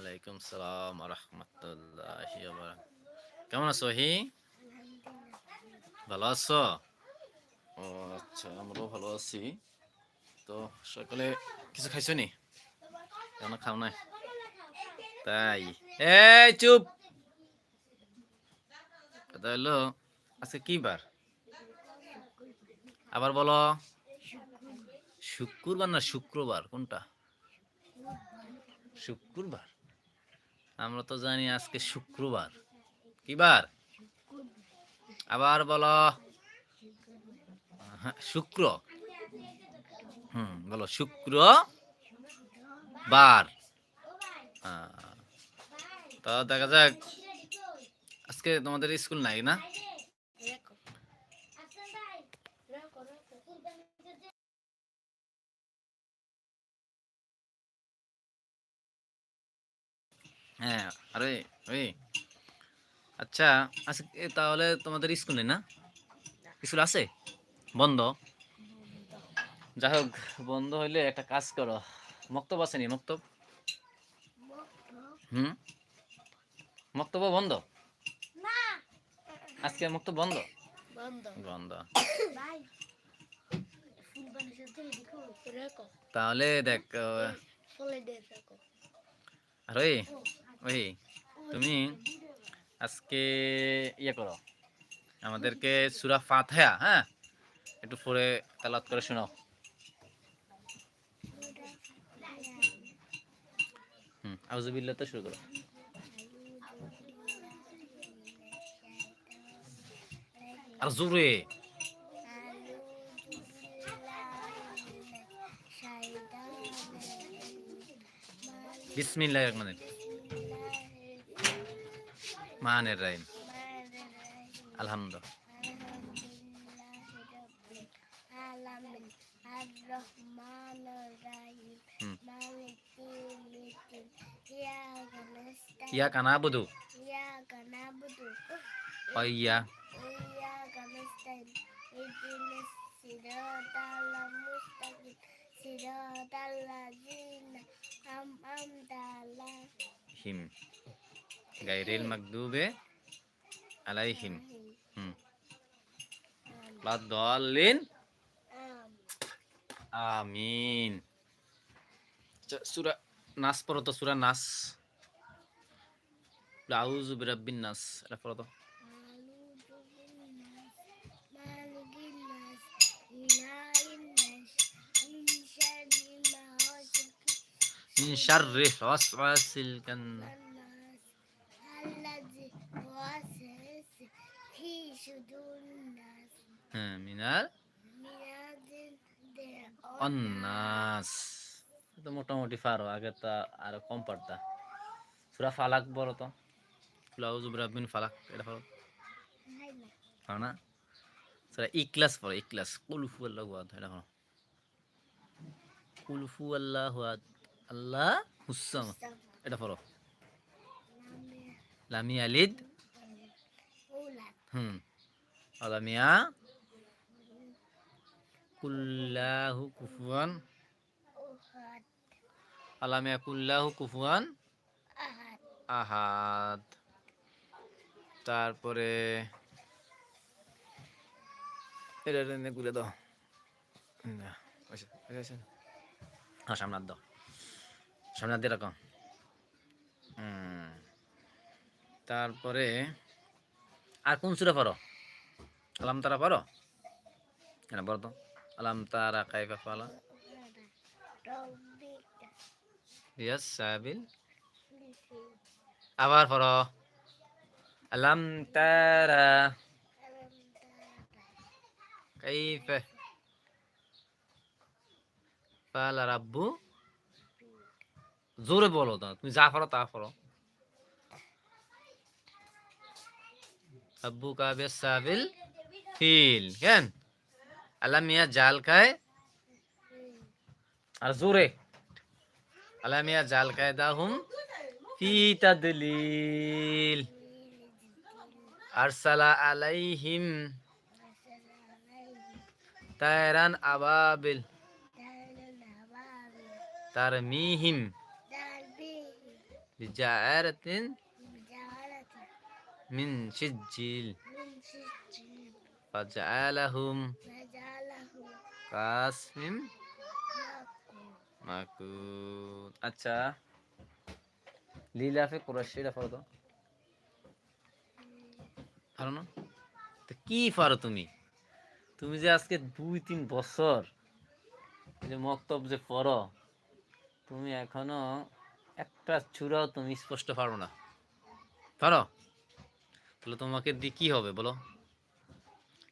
ওয়ালাইকুম সালাম রহমতুল্লাহ কেমন আছো হি ভালো আছো? ও আচ্ছা আমরাও ভালো আছি। তো সকালে কিছু খাইছো নি? কেন খাও নাই? তাই। এই, চুপ! কথা হলো আজকে কি বার? আবার বলো। শুক্রবার না শুক্রবার? কোনটা? শুক্রবার? আমরা তো জানি আজকে শুক্রবার। কি বার? আবার বলো। হ্যাঁ, শুক্র। হুম বলো শুক্র বার তো দেখা যাক। আজকে তোমাদের স্কুল নাই না? হ্যাঁ আরে ওই। আচ্ছা আজকে তাহলে তোমাদের স্কুল নেই না? স্কুল আছে? বন্ধ? যাই হোক বন্ধ হইলে একটা কাজ করো। মক্তব আছে নি মক্তব? হুম? মক্তব বন্ধ? আজকে মক্তব বন্ধ? বন্ধ। তাহলে দেখ রেকো আর ওই, তুমি আজকে ইয়ে করো। আমাদেরকে সুরা ফাতহা হ্যাঁ? একটু পরে তালাত করে শোনাও। হুম আউজুবিল্লাহ তো শুরু করো। আর জোরে। বিসমিল্লাহ রহমানির মানের রাহিম আলহামদুলিল্লাহ হুম ইয়া কানা বুধু إياك نعبد ইয়া وإياك نستعين اهدنا الصراط المستقيم صراط الذين أنعمت عليهم হিম গাইরিল মাকদুবে আলাইহিম হুম লাদ্দাল্লিন আমিন আচ্ছা, সূরা নাস পড়ো তো সূরা নাস আউযু বিরাব্বিন নাস এটা পড়ো তো مالك الناس إله الناس من شر ما وسوس মিনাল অন্নাস তো মোটামুটি পারো আগে তা আরও কম পারতা। সুরা ফালাক বড় তো। লাউজুবরাবিন ফালাক এটা পারো পারো না? সুরা ইকলাস পড়ো ইকলাস কুলফু আল্লাহ হুয়াদ এটা পারো কুলফু আল্লাহ হুয়াদ আল্লাহ হুসাম এটা পড়ো। লামি আলিদ হুম। আলামিয়া ইয়াকুল্লাহু কুফুয়ান। আলাম ইয়াকুল্লাহু কুফুয়ান? আহাদ। তারপরে এটা এনে গুলে দাও। হ্যাঁ সামনার দাও। সামনার দিয়ে রাখো। তারপরে আর কোন সুরা পারো আলাম তারা পারো হ্যাঁ বলো তো। আলাম তারা কাইফা ফালা ربي ইয়াস সাবিল আবার পড়ো আলাম তারা কাইফা ফালা রাব্বু জোরে বলো তো তুমি যা পারো তা পারো আব্বু কাবে সাবিল ফিল কেন আলাম মিয়া জাল খায় আর জোরে আলাম মিয়া জাল খায় দাহুম ফি তাদলিল আরসালা আলাইহিম তায়রান আবাবিল তারমিহিম বিজারাতিন بجعلة মিন সিজিল من سجيل ফাজআলাহুম فجعله কাসমিম? মাকু। আচ্ছা। লিলাফে কোরাশিটা পড়ো তো তো কি পারো তুমি? তুমি যে আজকে দুই তিন বছর যে মক্তব যে পর তুমি এখনও একটা চূড়াও তুমি স্পষ্ট পারো না। পারো? তাহলে তোমাকে দিয়ে কি হবে বলো?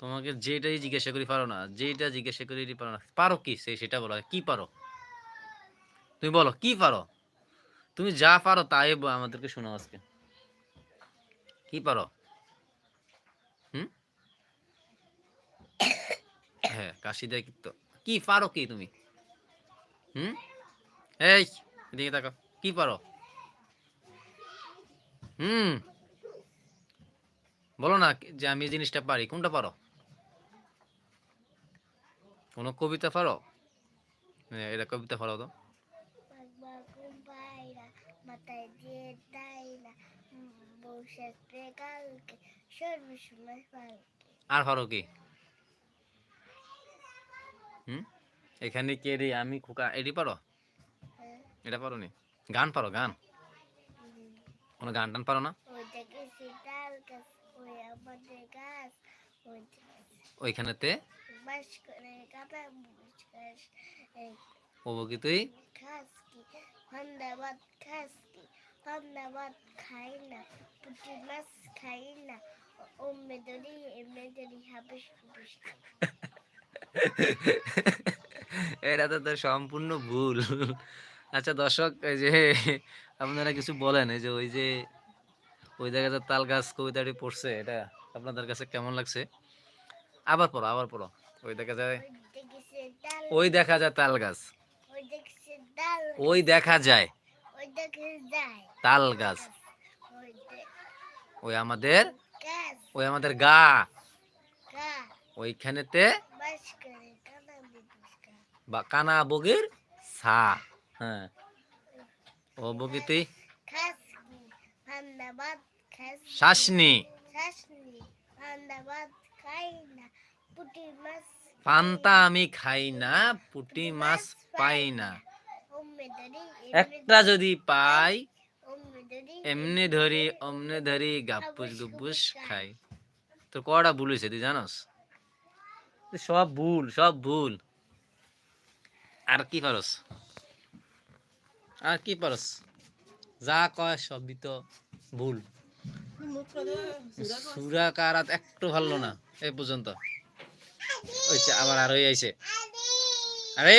তোমাকে যেটাই জিজ্ঞাসা করি পারো না যেটা জিজ্ঞাসা করি পারো না। পারো কি? সে সেটা বলো, কি পারো? তুমি বলো, কি পারো? তুমি যা পারো তাই আমাদেরকে শোনাও আজকে। কি পারো? হুম? হ্যাঁ কাশি দেয় তো? কি পারো কি তুমি? হুম? এই, এদিকে তাকাও। কি পারো? হুম? বলো না যে আমি জিনিসটা পারি, কোনটা পারো? কোনো কবিতা পারো এটা কবিতা পারো তো। আর পারো কি? এখানে কে রে, আমি খোকা, এটি পারো? এটা পারো নি গান পারো, গান? কোনো গান টান পারো না? ওইখানেতে বাস করে কাটা বুঝ গাছ এই ও কি তুই খাস কি ধন্যবাদ খাস কি ধন্যবাদ খাই না পুটি মাছ খাই না ও মেদরি মেদরি হাবিস হাবিস এটা তো তোর সম্পূর্ণ ভুল। আচ্ছা দর্শক এই যে আপনারা কিছু বলেন এই যে ওই যে ওই জায়গাতে তাল গাছ কবিতাটি পড়ছে এটা আপনাদের কাছে কেমন লাগছে? আবার পড়ো আবার পড়ো। ওই দেখা যায়। ওই দেখা যায় তাল গাছ। ওই দেখা যায়। তাল গাছ। ওই আমাদের ওই আমাদের গা। ওইখানেতে কানা বা কানা বগির সা। হ্যাঁ। ও বগি তুই খাস কি ধন্যবাদ খাস শাসনি শাসনি পান্তা আমি খাই না পুটি মাছ পাই না। একটা যদি পাই এমনি ধরি অমনি ধরি গাপুস গুপুস খাই। তো কটা ভুল হয়েছে তুই জানোস? এ সব ভুল সব ভুল। আর কি পারস? আর কি পারস? যা কয় সবই তো ভুল। সুরা কারাত একটু ভালো না এই পর্যন্ত। ওইছে আবার আর হয়ে আইছে। আরে!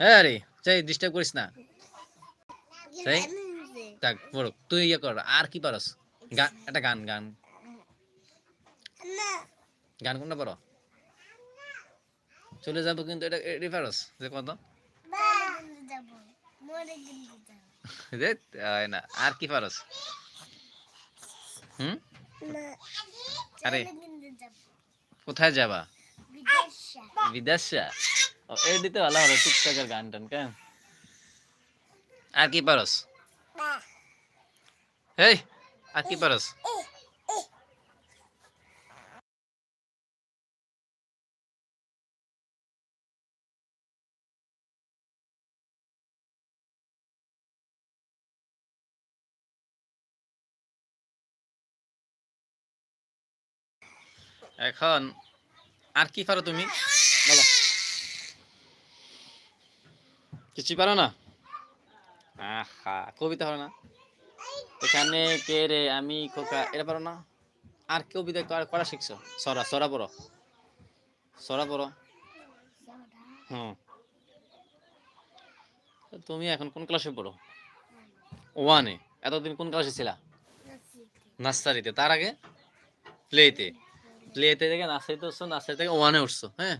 হ্যাঁ আরে চাই ডিস্টার্ব করিস না? থাক বড় তুই ইয়ে কর আর কি পারস? গান একটা গান গান। গান কোনটা পারো? চলে যাব কিন্তু এটা এটি পারস যে কত? না। আর কি পারস? হুম? আরে। কোথায় যাবা? বিদেশা। এই দিতে ভালো হলো টুকটাকের গান টান কেন? আর কি পারস? এই আর কি পারস? এখন আর কি পারো তুমি? বলো। কিছুই পারো না? আহা কবিতা পারো না। এখানে কে রে আমি খোকা এটা পারো না। আর কবিতা করা- শিখছো? সরা সরা পড়ো। সরা পড়ো। হুম। তুমি এখন কোন ক্লাসে পড়ো? ওয়ানে। এতদিন কোন ক্লাসে ছিলা? নার্সারিতে। তার আগে? প্লেতে। প্লেতে থেকে নার্সারিতে উঠছো নার্সারি থেকে ওয়ানে উঠছো হ্যাঁ?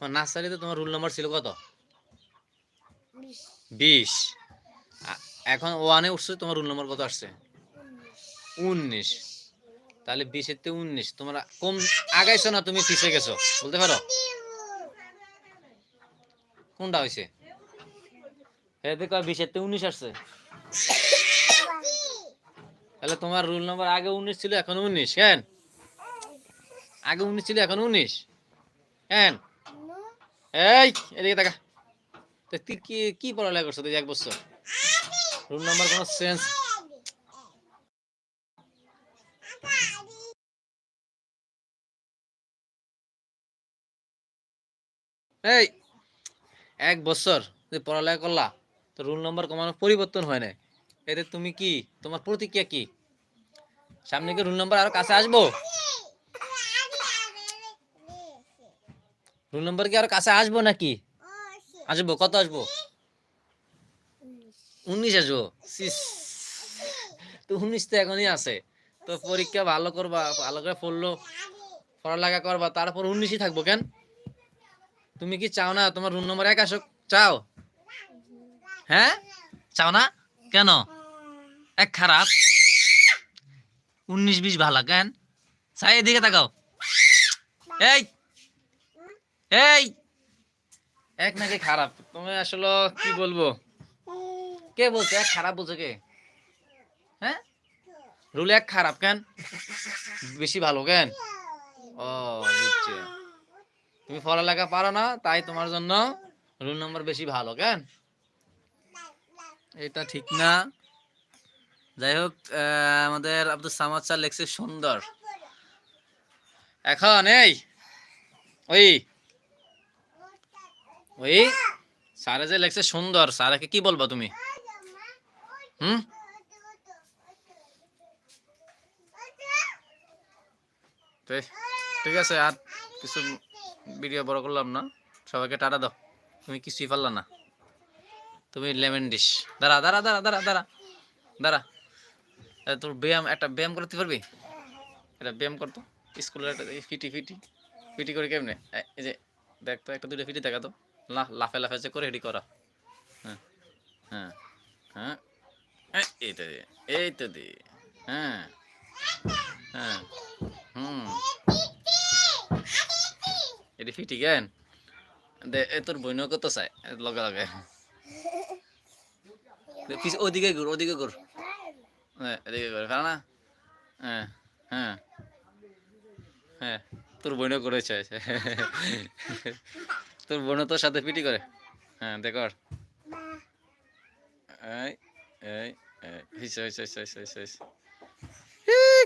নার্সারিতে তোমার রুল নাম্বার ছিল কত? বিশ। এখন ওয়ানে উঠছো তোমার রুল নাম্বার কত আসছে? উনিশ। উনিশ তাহলে বিশের থেকে উনিশ। তোমার কম আগাইছো না তুমি পিছে গেছো? বলতে পারো? কোনটা হয়েছে হ্যাঁ দেখো বিশের থেকে উনিশ আসছে। তাহলে তোমার রুল নাম্বার আগে উনিশ ছিল এখন উনিশ কেন? আগে উনিশ ছিল এখন উনিশ। কেন এই এদিকে টাকা তো তুই কি কি পড়ালেখা করছ তুই এক বছর? রুল নাম্বার কোনো সেন্স এই এক বছর তুই পড়ালেখা করলা তো রুল নাম্বার কমানো পরিবর্তন হয় না এতে তুমি কি তোমার প্রতিক্রিয়া কি? সামনে কি রুল নাম্বার আরও কাছে আসব? রুল নম্বর কি আর কাছে আসব নাকি? আসব, কত আসব? উনিশ আসব? তো উনিশ তো এখনই আছে। তো পরীক্ষা ভালো করবা, ভালো করে পড়ল, পড়ালেখা করবা, তারপর উনিশই থাকব কেন? তুমি কি চাও না তোমার রুম নম্বর এক আসুক? চাও? হ্যাঁ? চাও না? কেন? এক খারাপ। উনিশ বিশ ভালো, কেন? চাই এদিকে তাকাও। এই! এই! এক নাকি খারাপ? তুমি আসলে কি বলব? কে বলছে? এক খারাপ বলছে কে? হ্যাঁ? রুল এক খারাপ কেন? বেশি ভালো কেন? ও, বুঝছি। তুমি পড়ালেখা পারো না, তাই তোমার জন্য রুল নাম্বার বেশি ভালো কেন? এটা ঠিক না। যাই হোক আমাদের আব্দুল সামাদ স্যার লেখছে সুন্দর। এখন এই, ওই ওই স্যারে যে লেখছে সুন্দর, স্যারকে কি বলবা তুমি? হুম? ঠিক আছে, আর কিছু ভিডিও বড় করলাম না। সবাইকে টাটা দাও। তুমি কিছুই পারলা না। তুমি লেমন ডিশ। দাঁড়া দাঁড়া দাঁড়া দাঁড়া দাঁড়া। দাঁড়া। তোর ব্যায়াম, একটা ব্যায়াম করতে পারবি? এটা ব্যায়াম করতো স্কুলের একটা ফিটি ফিটি। ফিটি করে কেমনে? এই যে, দেখ তো, একটা দুটো ফিটি দেখা লা- লাফে লাফে যে করে এটি করা। হ্যাঁ হ্যাঁ হ্যাঁ এই, এই তো দে এই তো দে হ্যাঁ হ্যাঁ ফিটি দে তোর চাই? লগে লগে। না। হ্যাঁ হ্যাঁ করেছে। তোর বোনও তোর সাথে পিটি করে? হ্যাঁ দেখ এই এই এই হিস হিস হিস হিস হিস হিস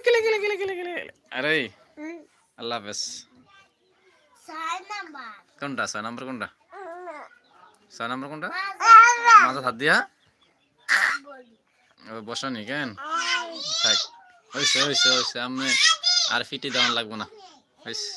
কেলে কেলে কেলে কেলে কেলে আরে আল্লাহ হাফেজ। কোনটা? ছয় নম্বর কোনটা? ছয় নম্বর কোনটা? মাথা হাত দিয়া? বসনি কেন? থাক। হয়েছে হয়েছে হয়েছে আমি আর ফিটি দেওয়ান লাগবো না। হয়েছে